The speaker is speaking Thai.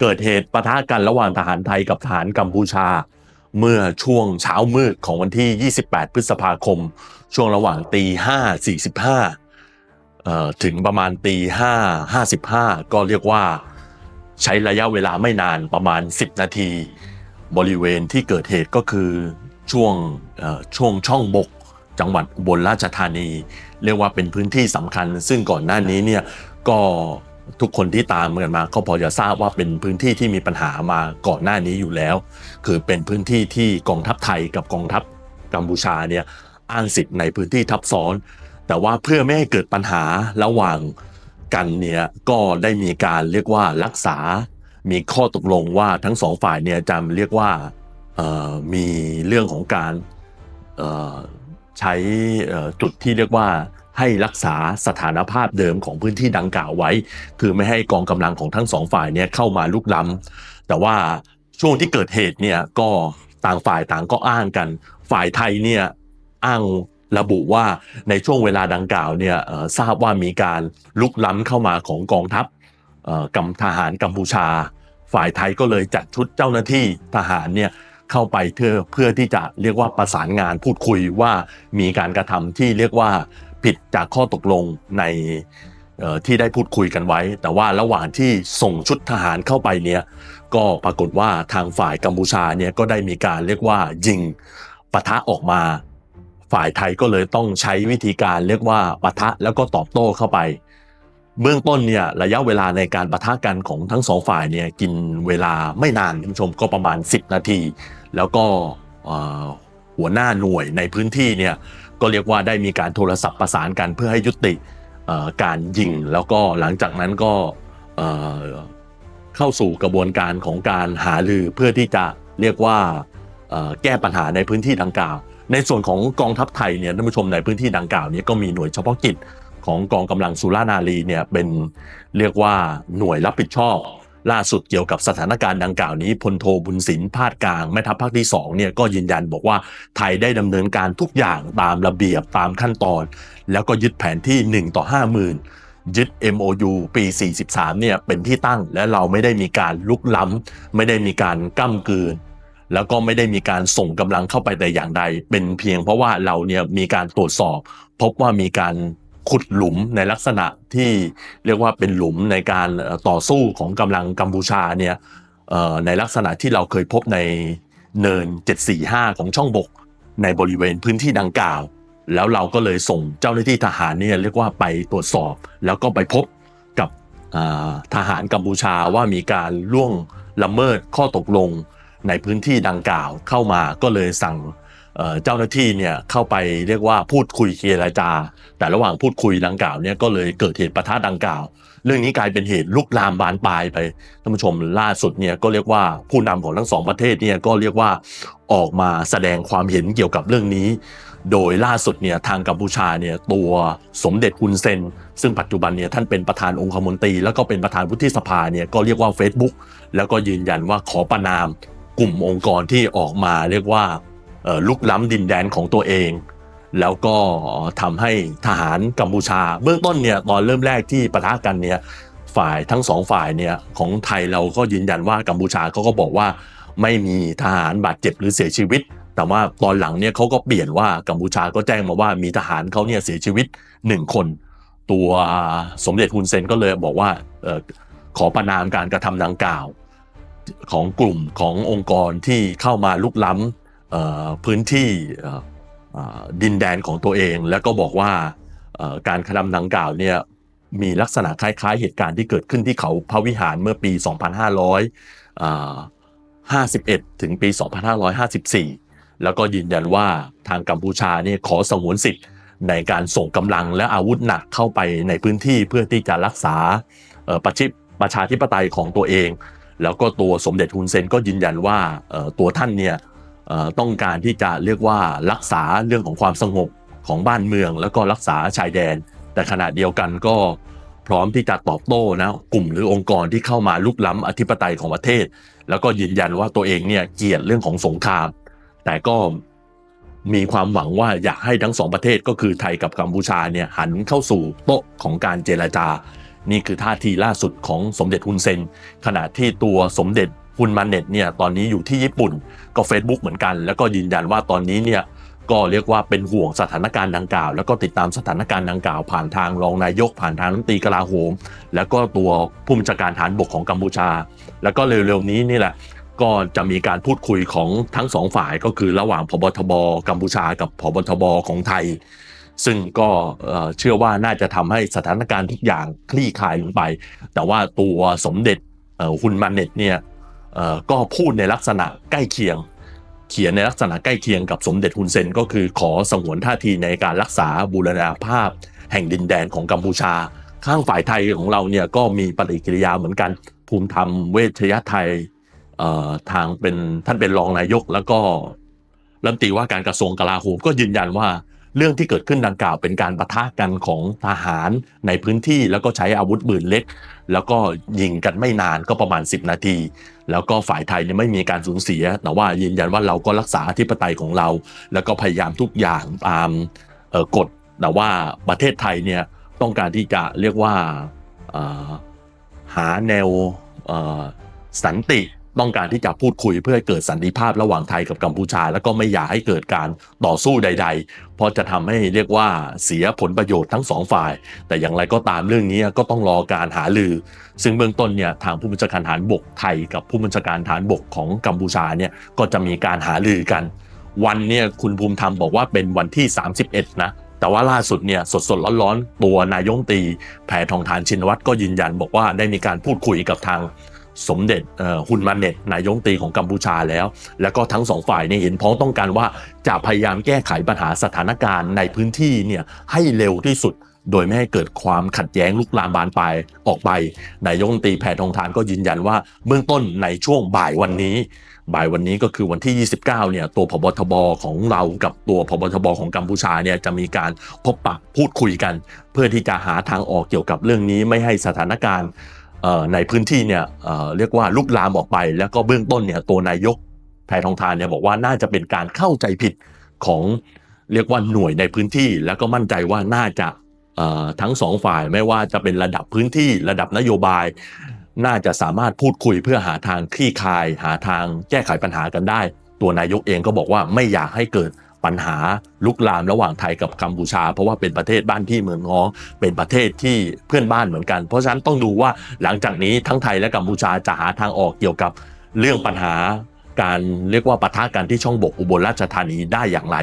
เกิดเหตุปะทะกันระหว่างทหารไทยกับทหารกัมพูชา เมื่อช่วงเช้ามืดของวันที่ 28 พฤษภาคม ช่วงระหว่างตี 5 45เอ่อถึงประมาณตี5 55 ก็เรียกว่าใช้ระยะเวลาไม่นานประมาณ 10 นาที บริเวณที่เกิดเหตุก็คือช่วงช่วงช่องบกจังหวัดอุบลราชธานี เรียกว่าเป็นพื้นที่สำคัญ ซึ่งก่อนหน้านี้เนี่ยก็ ทุกคนที่ตามกันมาก็พอจะทราบว่าเป็นพื้นที่ที่มีปัญหามาก่อนหน้านี้อยู่แล้ว คือเป็นพื้นที่ที่กองทัพไทยกับกองทัพกัมพูชาเนี่ยอ้างสิทธิ์ในพื้นที่ทับซ้อน แต่ว่าเพื่อไม่ให้เกิดปัญหาระหว่างกันเนี่ยก็ได้มีการเรียกว่ารักษา มีข้อตกลงว่าทั้งสองฝ่ายเนี่ยจะเรียกว่ามีเรื่องของการใช้จุดที่เรียกว่า ให้รักษาสถานภาพเดิมของพื้นที่ดังกล่าวไว้ คือไม่ให้กองกำลังของทั้งสองฝ่ายเนี่ยเข้ามาลุกล้ำแต่ว่าช่วงที่เกิดเหตุเนี่ยก็ต่างฝ่ายต่างก็อ้างกัน ฝ่ายไทยเนี่ยอ้างระบุว่าในช่วงเวลาดังกล่าวเนี่ยทราบว่ามีการลุกล้ำเข้ามาของกองทัพเอ่อกำทหารกัมพูชา ฝ่ายไทยก็เลยจัดชุดเจ้าหน้าที่ทหารเนี่ยเข้าไปเพื่อเพื่อที่จะเรียกว่าประสานงานพูดคุยว่ามีการกระทำที่เรียกว่า ผิดจากข้อตกลงในที่ได้พูดคุยกันไว้ แต่ว่าระหว่างที่ส่งชุดทหารเข้าไปเนี่ยก็ปรากฏว่าทางฝ่ายกัมพูชาเนี่ยก็ได้มีการเรียกว่ายิงปะทะออกมา ฝ่ายไทยก็เลยต้องใช้วิธีการเรียกว่าปะทะแล้วก็ตอบโต้เข้าไป เบื้องต้นเนี่ยระยะเวลาในการปะทะกันของทั้งสองฝ่ายเนี่ยกินเวลาไม่นานท่านผู้ชมก็ประมาณ 10 นาที แล้วก็หัวหน้าหน่วยในพื้นที่เนี่ย ก็เรียกว่าได้มีการโทรศัพท์ประสานกันเพื่อให้ยุติการยิง แล้วก็หลังจากนั้นก็เข้าสู่กระบวนการของการหารือเพื่อที่จะเรียกว่าแก้ปัญหาในพื้นที่ดังกล่าว ในส่วนของกองทัพไทยเนี่ยท่านผู้ชมในพื้นที่ดังกล่าวนี้ก็มีหน่วยเฉพาะกิจของกองกำลังสุรานารีเนี่ยเป็นเรียกว่าหน่วยรับผิดชอบ ล่าสุดเกี่ยวกับสถานการณ์ดังกล่าวนี้พลโทบุญสินพาดกลางแม่ทัพภาคที่2เนี่ยก็ยืนยันบอกว่าไทยได้ดำเนินการทุกอย่างตามระเบียบตามขั้นตอน แล้วก็ยึดแผนที่ 1 ต่อ 50,000 ยึด MOU ปี 43 เนี่ยเป็นที่ตั้งและเราไม่ได้มีการลุกล้ำ ไม่ได้มีการก้ำกืนแล้วก็ไม่ได้มีการส่งกำลังเข้าไปแต่อย่างใด เป็นเพียงเพราะว่าเราเนี่ยมีการตรวจสอบ พบว่ามีการ ขุดหลุมในลักษณะที่เรียกว่าเป็นหลุมในการต่อสู้ของกำลังกัมพูชาเนี่ยในลักษณะที่เราเคยพบในเนิน 745 ของช่องบก ในบริเวณพื้นที่ดังกล่าว แล้วเราก็เลยส่งเจ้าหน้าที่ทหารเนี่ยเรียกว่าไปตรวจสอบ แล้วก็ไปพบกับทหารกัมพูชาว่ามีการล่วงละเมิดข้อตกลงในพื้นที่ดังกล่าวเข้ามาก็เลยสั่ง เจ้าหน้าที่เนี่ยเข้าไปเรียกว่าพูดคุยเจรจา แต่ระหว่างพูดคุยดังกล่าวเนี่ยก็เลยเกิดเหตุประทะดังกล่าว เรื่องนี้กลายเป็นเหตุลุกลามบานปลายไปท่านผู้ชมล่าสุดเนี่ยก็เรียกว่าผู้นำของทั้งสองประเทศเนี่ยก็เรียกว่าออกมาแสดงความเห็นเกี่ยวกับเรื่องนี้ โดยล่าสุดเนี่ยทางกัมพูชาเนี่ยตัวสมเด็จฮุนเซน ซึ่งปัจจุบันเนี่ยท่านเป็นประธานองคมนตรี แล้วก็เป็นประธานวุฒิสภาเนี่ยก็เรียกว่า Facebook แล้วก็ยืนยันว่าขอประนามกลุ่มองค์กรที่ออกมาเรียกว่า ลุกล้ำดินแดนของตัวเอง แล้วก็ทำให้ทหารกัมพูชา เบื้องต้นเนี่ยตอนเริ่มแรกที่ปะทะกันเนี่ยฝ่ายทั้งสองฝ่ายเนี่ยของไทยเราก็ยืนยันว่ากัมพูชาเขาก็บอกว่าไม่มีทหารบาดเจ็บหรือเสียชีวิต แต่ว่าตอนหลังเนี่ยเขาก็เปลี่ยนว่ากัมพูชาก็แจ้งมาว่ามีทหารเขาเนี่ยเสียชีวิตหนึ่งคน ตัวสมเด็จฮุนเซนก็เลยบอกว่าออขอประนามการกระทำดังกล่าว ของกลุ่มขององค์กรที่เข้ามาลุกล้ำ พื้นที่ดินแดนของตัวเอง แล้วก็บอกว่าการกระทำดังกล่าวเนี่ยมีลักษณะคล้ายๆ เหตุการณ์ที่เกิดขึ้นที่เขาพระวิหารเมื่อปี 2551 ถึงปี 2554 แล้วก็ยืนยันว่าทางกัมพูชาเนี่ยขอสงวนสิทธิ์ในการส่งกำลังและอาวุธหนักเข้าไปในพื้นที่เพื่อที่จะรักษาประชิประชาธิปไตยของตัวเอง แล้วก็ตัวสมเด็จฮุนเซนก็ยืนยันว่าตัวท่านเนี่ย ต้องการที่จะเรียกว่ารักษาเรื่องของความสงบของบ้านเมือง แล้วก็รักษาชายแดน แต่ขณะเดียวกันก็พร้อมที่จะตอบโต้นะกลุ่มหรือองค์กรที่เข้ามาลุกล้ำอธิปไตยของประเทศ แล้วก็ยืนยันว่าตัวเองเนี่ยเกลียดเรื่องของสงคราม แต่ก็มีความหวังว่าอยากให้ทั้งสองประเทศก็คือไทยกับกัมพูชาเนี่ยหันเข้าสู่โต๊ะของการเจรจา นี่คือท่าทีล่าสุดของสมเด็จฮุนเซน ขณะที่ตัวสมเด็จ ฮุนมาเน็ตเนี่ยตอนนี้อยู่ที่ญี่ปุ่นก็ Facebook เหมือนกัน แล้วก็ยืนยันว่าตอนนี้เนี่ยก็เรียกว่าเป็นห่วงสถานการณ์ดังกล่าว แล้วก็ติดตามสถานการณ์ดังกล่าว ผ่านทางรองนายกผ่านทางรัฐมนตรีกลาโหม แล้วก็ตัวผู้บัญชาการฐานบกของกัมพูชา แล้วก็เร็วๆนี้นี่แหละก็จะมีการพูดคุยของทั้งสองฝ่ายก็คือระหว่างพบทบกัมพูชากับพบทบของไทย ซึ่งก็เชื่อว่าน่าจะทำให้สถานการณ์ทุกอย่างคลี่คลายลงไป แต่ว่าตัวสมเด็จเอ่อฮุนมาเน็ตเนี่ย ก็พูดในลักษณะใกล้เคียง เขียนในลักษณะใกล้เคียงกับสมเด็จฮุนเซนก็คือขอสงวนท่าทีในการรักษาบูรณาภาพ แห่งดินแดนของกัมพูชา ข้างฝ่ายไทยของเราเนี่ยก็มีปฏิกิริยาเหมือนกัน ภูมิธรรมเวชยไทยทางเป็นท่านเป็นรองนายกแล้วก็รัฐมนตรีว่าการกระทรวงกลาโหมก็ยืนยันว่าเรื่องที่เกิดขึ้นดังกล่าวเป็นการปะทะกันของทหารในพื้นที่แล้วก็ใช้อาวุธปืนเล็ก แล้วก็ยิงกันไม่นานก็ประมาณ 10 นาที แล้วก็ฝ่ายไทยเนี่ยไม่มีการสูญเสีย แต่ว่ายืนยันว่าเราก็รักษาธิปไตยของเรา แล้วก็พยายามทุกอย่างตามกฎ แต่ว่าประเทศไทยเนี่ยต้องการที่จะเรียกว่าหาแนวสันติ ต้องการที่จะพูดคุยเพื่อให้เกิดสันติภาพระหว่างไทยกับกัมพูชา แล้วก็ไม่อยากให้เกิดการต่อสู้ใด ๆ เพราะจะทำให้เรียกว่าเสียผลประโยชน์ทั้งสองฝ่าย แต่อย่างไรก็ตามเรื่องนี้ก็ต้องรอการหาลือ ซึ่งเบื้องต้นเนี่ยทางผู้บัญชาการฐานบกไทย กับผู้บัญชาการฐานบกของกัมพูชาเนี่ยก็จะมีการหาลือกัน วันเนี่ยคุณภูมิธรรมบอกว่าเป็นวันที่ 31 นะแต่ว่าล่าสุดเนี่ยสดสดๆร้อนๆ ตัวนายกรัฐมนตรีแพทองทานชินวัตรก็ยืนยันบอกว่าได้มีการพูดคุยกับทาง สมเด็จเอ่อฮุนมาเน็ตนายกรัฐมนตรีของกัมพูชาแล้ว แล้วก็ทั้งสองฝ่ายเนี่ยเห็นพ้องต้องการว่าจะพยายามแก้ไขปัญหาสถานการณ์ในพื้นที่เนี่ยให้เร็วที่สุด โดยไม่ให้เกิดความขัดแย้งลุกลามบานปลายออกไปนายกรัฐมนตรีแพทองทานก็ยืนยันว่าเบื้องต้นในช่วงบ่ายวันนี้บ่ายวันนี้ก็คือวันที่ 29 เนี่ย ตัวพบทบของเรากับตัวพบทบของกัมพูชาเนี่ยจะมีการพบปะพูดคุยกัน เพื่อที่จะหาทางออกเกี่ยวกับเรื่องนี้ไม่ให้สถานการณ์ ในพื้นที่เนี่ยเเรียกว่าลุกลามออกไป แล้วก็เบื้องต้นเนี่ยตัวนายกแพทองทานเนี่ยบอกว่าน่าจะเป็นการเข้าใจผิดของเรียกว่าหน่วยในพื้นที่ แล้วก็มั่นใจว่าน่าจะทั้งสองฝ่ายไม่ว่าจะเป็นระดับพื้นที่ระดับนโยบาย น่าจะสามารถพูดคุยเพื่อหาทางคลี่คลาย หาทางแก้ไขปัญหากันได้ ตัวนายกเองก็บอกว่าไม่อยากให้เกิด ปัญหาลุกลามระหว่างไทยกับกัมพูชา เพราะว่าเป็นประเทศบ้านพี่เมืองน้องเป็นประเทศที่เพื่อนบ้านเหมือนกัน เพราะฉะนั้นต้องดูว่าหลังจากนี้ทั้งไทยและกัมพูชาจะหาทางออกเกี่ยวกับเรื่องปัญหาการเรียกว่าปะทะกันที่ช่องบกอุบลราชธานีได้อย่างไร